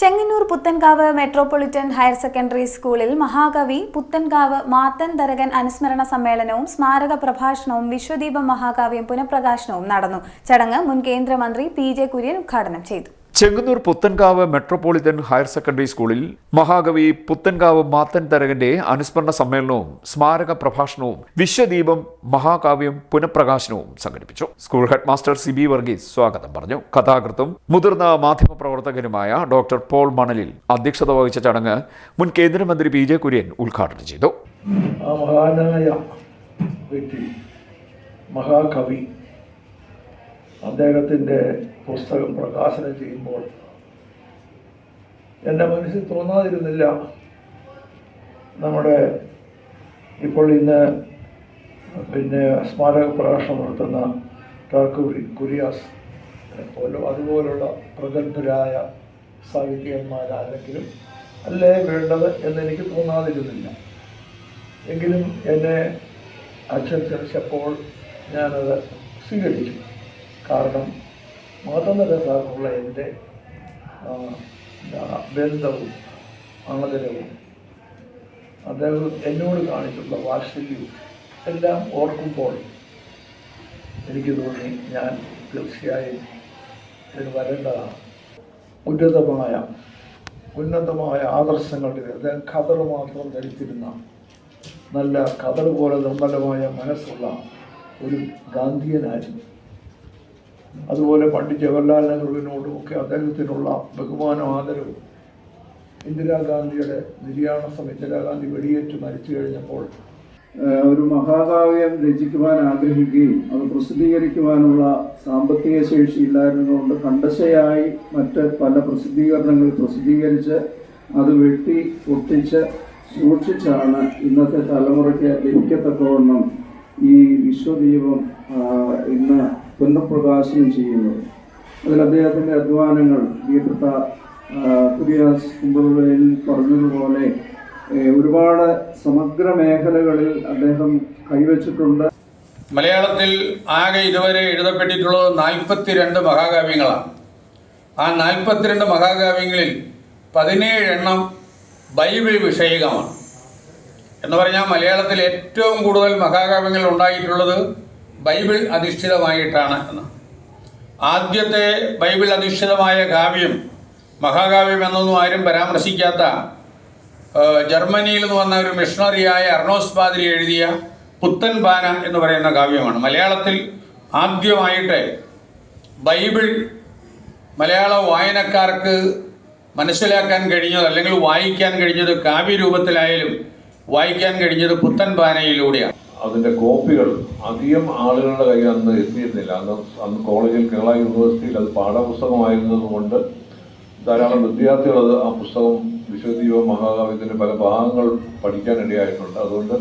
Chengannur Puthencavu metropolitan higher secondary സ്കൂളിൽ മഹാകവി പുത്തൻകാവ് മാത്തൻ തരകൻ അനുസ്മരണ സമ്മേളനവും സ്മാരക പ്രഭാഷണവും വിശ്വദീപ മഹാകാവ്യം പുനഃപ്രകാശനവും നടന്നു. ചടങ്ങ് മുൻ കേന്ദ്രമന്ത്രി പി ജെ കുര്യൻ ഉദ്ഘാടനം ചെയ്തു. Chengannur Puthencavu metropolitan higher secondary സ്കൂളിൽ മഹാകവി പുത്തൻകാവ് മാത്തൻ തരകന്റെ അനുസ്മരണ സമ്മേളനവും സ്മാരക പ്രഭാഷണവും വിശ്വദീപം മഹാകാവ്യം പുനഃപ്രകാശനവും സംഘടിപ്പിച്ചു. School head master C B Varghese സ്വാഗതം പറഞ്ഞു. കഥാകൃത്തും മുതിർന്ന മാധ്യമപ്രവർത്തകനുമായ ഡോക്ടർ പോൾ മണലിൽ അധ്യക്ഷത വഹിച്ച ചടങ്ങ് മുൻ കേന്ദ്രമന്ത്രി പി ജെ കുര്യൻ ഉദ്ഘാടനം ചെയ്തു. മഹാനായ വ്യക്തി മഹാകവി അദ്ദേഹത്തിന്റെ പുസ്തകം പ്രകാശനം ചെയ്യുമ്പോൾ എന്റെ മനസ്സിൽ തോന്നാതിരുന്നില്ല. നമ്മുടെ ഇപ്പോൾ ഇന്ന് പിന്നെ സ്മാരക പ്രകാശനം നടത്തുന്ന ടാക്കൂരി കുരിയാസ് പോലും അതുപോലുള്ള പ്രഗത്ഭരായ സാഹിത്യന്മാരാരെങ്കിലും അല്ലേ വേണ്ടത് എന്നെനിക്ക് തോന്നാതിരുന്നില്ല. എങ്കിലും എന്നെ അച്ഛൻ ക്ഷണിച്ചപ്പോൾ ഞാനത് സ്വീകരിച്ചു. കാരണം മാതന്നര സാറിനുള്ള എന്റെ ബന്ധവും ആദരവും അദ്ദേഹം എന്നോട് കാണിച്ചുള്ള വാത്സല്യവും എല്ലാം ഓർക്കുമ്പോൾ എനിക്ക് തോന്നി ഞാൻ തീർച്ചയായും ഇതിന് വരേണ്ടതാണ് ഉന്നതമായ ഉന്നതമായ ആദർശങ്ങളുടെ അദ്ദേഹം ഖദർ മാത്രം ധരിച്ചിരുന്ന നല്ല ഖദർ പോലെ നിർമ്മലമായ മനസ്സുള്ള ഒരു ഗാന്ധിയനായിരുന്നു. അതുപോലെ പണ്ഡിറ്റ് ജവഹർലാൽ നെഹ്റുവിനോടും ഒക്കെ അദ്ദേഹത്തിനുള്ള ബഹുമാനം ആദരവും ഇന്ദിരാഗാന്ധിയുടെ നിര്യാണസം ഇന്ദിരാഗാന്ധി വെടിയേറ്റ് മരിച്ചു കഴിഞ്ഞപ്പോൾ ഒരു മഹാകാവ്യം രചിക്കുവാൻ ആഗ്രഹിക്കുകയും അത് പ്രസിദ്ധീകരിക്കുവാനുള്ള സാമ്പത്തിക ശേഷി ഇല്ലായിരുന്നതുകൊണ്ട് കണ്ടശയായി മറ്റ് പല പ്രസിദ്ധീകരണങ്ങൾ പ്രസിദ്ധീകരിച്ച് അത് വെട്ടി ഒട്ടിച്ച് സൂക്ഷിച്ചാണ് ഇന്നത്തെ തലമുറയ്ക്ക് ലഭിക്കത്തക്കവണ്ണം ഈ വിശ്വദീപം ഇന്ന് പുനഃപ്രകാശനം ചെയ്യുന്നത് അതിൽ അദ്ദേഹത്തിന്റെ അധ്വാനങ്ങൾ പ്രിയപ്പെട്ട പുതിയ കുമ്പളയിൽ പറഞ്ഞതുപോലെ ഒരുപാട് സമഗ്ര മേഖലകളിൽ അദ്ദേഹം കൈവച്ചിട്ടുണ്ട്. മലയാളത്തിൽ ആകെ ഇതുവരെ എഴുതപ്പെട്ടിട്ടുള്ളത് നാൽപ്പത്തിരണ്ട് മഹാകാവ്യങ്ങളാണ്. ആ നാൽപ്പത്തിരണ്ട് മഹാകാവ്യങ്ങളിൽ പതിനേഴെണ്ണം ബൈബിൾ വിഷയകമാണ്. എന്ന് പറഞ്ഞാൽ മലയാളത്തിൽ ഏറ്റവും കൂടുതൽ മഹാകാവ്യങ്ങൾ ഉണ്ടായിട്ടുള്ളത് ബൈബിൾ അധിഷ്ഠിതമായിട്ടാണ് എന്ന്. ആദ്യത്തെ ബൈബിൾ അധിഷ്ഠിതമായ കാവ്യം മഹാകാവ്യം എന്നൊന്നും ആരും പരാമർശിക്കാത്ത ജർമ്മനിയിൽ നിന്ന് വന്ന ഒരു മിഷണറിയായ അർണോസ് പാതിരി എഴുതിയ പുത്തൻ ബാന എന്ന് പറയുന്ന കാവ്യമാണ്. മലയാളത്തിൽ ആദ്യമായിട്ട് ബൈബിൾ മലയാള വായനക്കാർക്ക് മനസ്സിലാക്കാൻ കഴിഞ്ഞത് അല്ലെങ്കിൽ വായിക്കാൻ കഴിഞ്ഞത് കാവ്യരൂപത്തിലായാലും വായിക്കാൻ കഴിഞ്ഞത് പുത്തൻ ബാനയിലൂടെയാണ്. അതിന്റെ കോപ്പികൾ അധികം ആളുകളുടെ കയ്യിൽ അന്ന് എത്തിയിരുന്നില്ല. അന്ന് അന്ന് കോളേജിൽ കേരള യൂണിവേഴ്സിറ്റിയിൽ അത് പാഠപുസ്തകമായിരുന്നതുകൊണ്ട് ധാരാളം വിദ്യാർത്ഥികൾ അത് ആ പുസ്തകം വിശ്വദീപ മഹാകാവ്യത്തിന്റെ പല ഭാഗങ്ങൾ പഠിക്കാനിടയായിട്ടുണ്ട് അതുകൊണ്ട്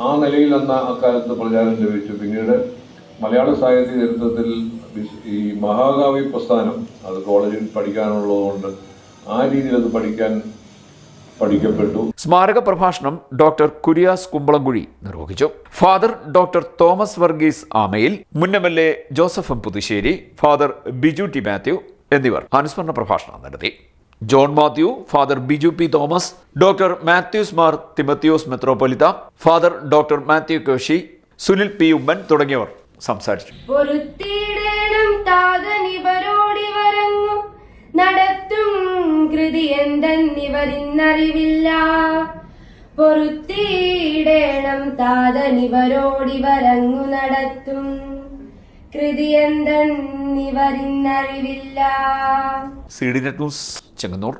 ആ നിലയിൽ അന്ന് അക്കാലത്ത് പ്രചാരം ലഭിച്ചു. പിന്നീട് മലയാള സാഹിത്യ ചരിത്രത്തിൽ ഈ മഹാകാവ്യ പ്രസ്ഥാനം അത് കോളേജിൽ പഠിക്കാനുള്ളതുകൊണ്ട് ആ രീതിയിൽ അത് പഠിക്കാൻ പഠിക്കപ്പെട്ടു. സ്മാരക പ്രഭാഷണം ഡോക്ടർ കുര്യാസ് കുമ്പളംകുഴി നിർവഹിച്ചു. Father doctor Thomas Varghese Amayil മുൻ M L A Joseph M Puthussery father Biju T Mathew എന്നിവർ അനുസ്മരണ പ്രഭാഷണം നടത്തി. John Mathew father Biju P Thomas doctor Mathews Mar Timotheos Metropolitha father doctor Mathew Koshy Sunil P Oommen തുടങ്ങിയവർ സംസാരിച്ചു. കൃതി എന്തെന്നിവരിന്നറിവില്ല പൊറുത്തിടേണം താതനിവരോടിവരങ്ങു നടത്തും. കൃതി എന്തെന്നിവരിന്നറിവില്ല സി ഡി ന്യൂസ് ചെങ്ങന്നൂർ.